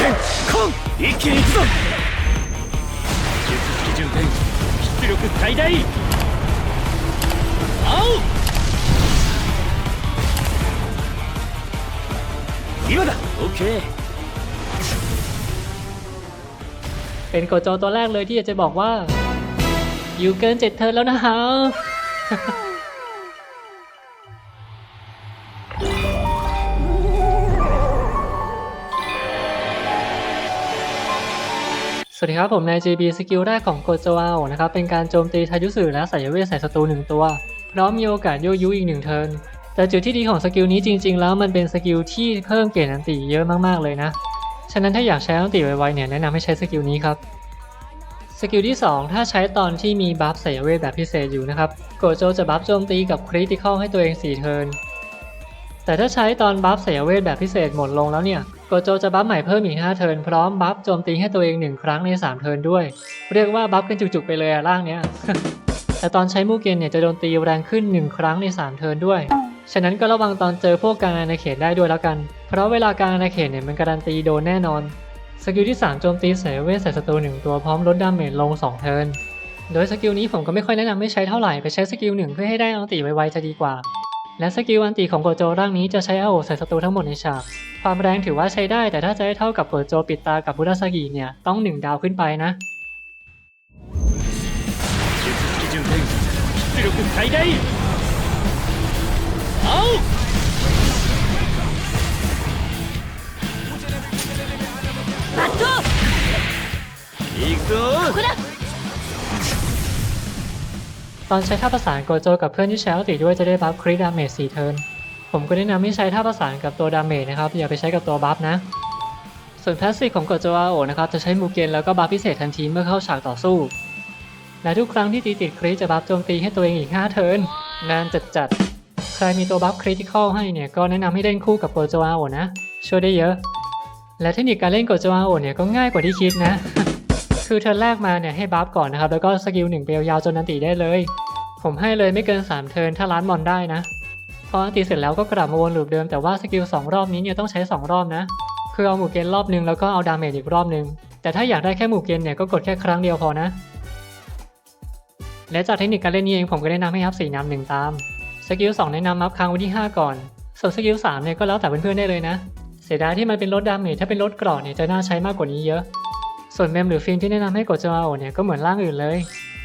剣コン一気に行くぞ術式順天出力最大青今だオッケー เป็นโกโจตัวแรกเลยที่อยากจะบอกว่า อยู่เกินเจ็ดเทิร์นแล้วนะฮะ สวัสดีครับ ผมนาย JB สกิลแรกของโกโจอานะครับ เป็นการโจมตีทายุสึและสายเวทใส่ศัตรูหนึ่งตัว พร้อมมีโอกาสโยยุอีกหนึ่งเทิร์นแต่จุดที่ดีของสกิลนี้จริง ๆ แล้วมันเป็นสกิลที่เพิ่มเกรดอันติเยอะมากๆเลยนะ ฉะนั้นถ้าอยากใช้อันติไวๆเนี่ยแนะนำให้ใช้สกิลนี้ครับสกิลที่ 2 ถ้าใช้ตอนที่มีบัฟสายเวทแบบพิเศษอยู่นะครับโกโจจะบัฟโจมตีกับคริติคอลให้ตัวเอง4เทิร์นแต่ถ้าใช้ตอนบัฟสายเวทแบบพิเศษหมดลงแล้วเนี่ย โกโจจะบัฟใหม่เพิ่มอีก5เทิร์นพร้อมบัฟโจมตีให้ตัวเอง1ครั้งใน 3 เทิร์นด้วย เรียกว่าบัฟกันจุกๆไปเลยอะร่างเนี้ย แต่ตอนใช้มูเกนเนี่ยจะโดนตีแรงขึ้น 1 ครั้งใน 3 เทิร์นด้วย ฉะนั้นก็ระวังตอนเจอพวกกางอาณาเขตได้ด้วยแล้วกัน เพราะเวลากางอาณาเขตเนี่ยมันการันตีโดนแน่นอน สกิลที่ 3 โจมตีเสเวทใส่ศัตรูหนึ่งตัวพร้อมลดดาเมจลง 2 เทิร์น โดยสกิลนี้ผมก็ไม่ค่อยแนะนำให้ใช้เท่าไหร่ไปใช้สกิลหนึ่งเพื่อให้ได้อัลติไวๆจะดีกว่า และสกิลวันตีของโกโจร่างนี้จะใช้อาโอใส่ศัตรูทั้งหมดในฉาก ความแรงถือว่าใช้ได้แต่ถ้าจะให้เท่ากับโกโจปิดตากับบุราซากิเนี่ยต้องหนึ่งดาวขึ้นไปนะเอา ตอนใช้ท่าประสานโกโจกับเพื่อนที่ใช้อัลติด้วยจะได้บัฟคริดาเมจ4เทิร์นผมก็แนะนำให้ใช้ท่าประสานกับตัวดาเมจนะครับ อย่าไปใช้กับตัวบัฟนะ ส่วนแพสซีฟของโกโจอาโอนะครับจะใช้มูเกนแล้วก็บัฟพิเศษทันทีเมื่อเข้าฉากต่อสู้ และทุกครั้งที่ตีติดคริจะบัฟโจมตีให้ตัวเองอีก 5 เทิร์นนานจัดจัดๆใครมีตัวบัฟคริติคอลให้เนี่ยก็แนะนำให้เล่นคู่กับโกโจอาโอนะ ช่วยได้เยอะ และเทคนิคการเล่นโกโจอาโอเนี่ยก็ง่ายกว่าที่คิดนะ คือเทิร์นแรกมาเนี่ยให้บัฟก่อนนะครับ แล้วก็สกิลหนึ่งเปลยาวจนนันติได้เลย ผมให้เลยไม่เกิน 3 เทิร์นถ้าล้านมอนได้นะ พออันตีเสร็จแล้วก็กลับมาวนลูปเดิมแต่ว่าสกิล2รอบนี้เนี่ยต้องใช้ 2 รอบนะ คือเอาหมู่เกนรอบหนึ่งแล้วก็เอาดาเมจอีกรอบหนึ่งแต่ถ้าอยากได้แค่หมู่เกนเนี่ยก็กดแค่ครั้งเดียวพอนะ และจากเทคนิคการเล่นนี้เองผมก็แนะนำให้อัพ4นำหนึ่งตามสกิล2แนะนำอัพค้างไว้ที่ 5 ก่อนส่วนสกิล3เนี่ยก็แล้วแต่เพื่อนๆได้เลยนะ เสียดายที่มันเป็นลดดาเมจถ้าเป็นลดกรอบเนี่ยจะน่าใช้มากกว่านี้เยอะ ส่วนเมมหรือฟิล์มที่แนะนำให้กดโจอาโอเนี่ยก็เหมือนร่างอื่นเลย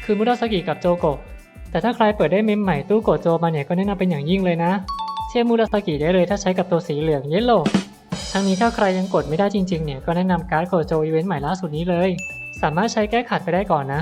คือมุราสกิกับโจโกะแต่ถ้าใครเปิดได้เมมใหม่ตู้กดโจมาเนี่ยก็แนะนำเป็นอย่างยิ่งเลยนะ เทียบมูราสกิได้เลยถ้าใช้กับตัวสีเหลืองเยลโล่ทั้งนี้ถ้าใครยังกดไม่ได้จริงๆเนี่ยก็แนะนำการ์ดโกดโจอีเวนต์ใหม่ล่าสุดนี้เลย สามารถใช้แก้ขัดไปได้ก่อนนะ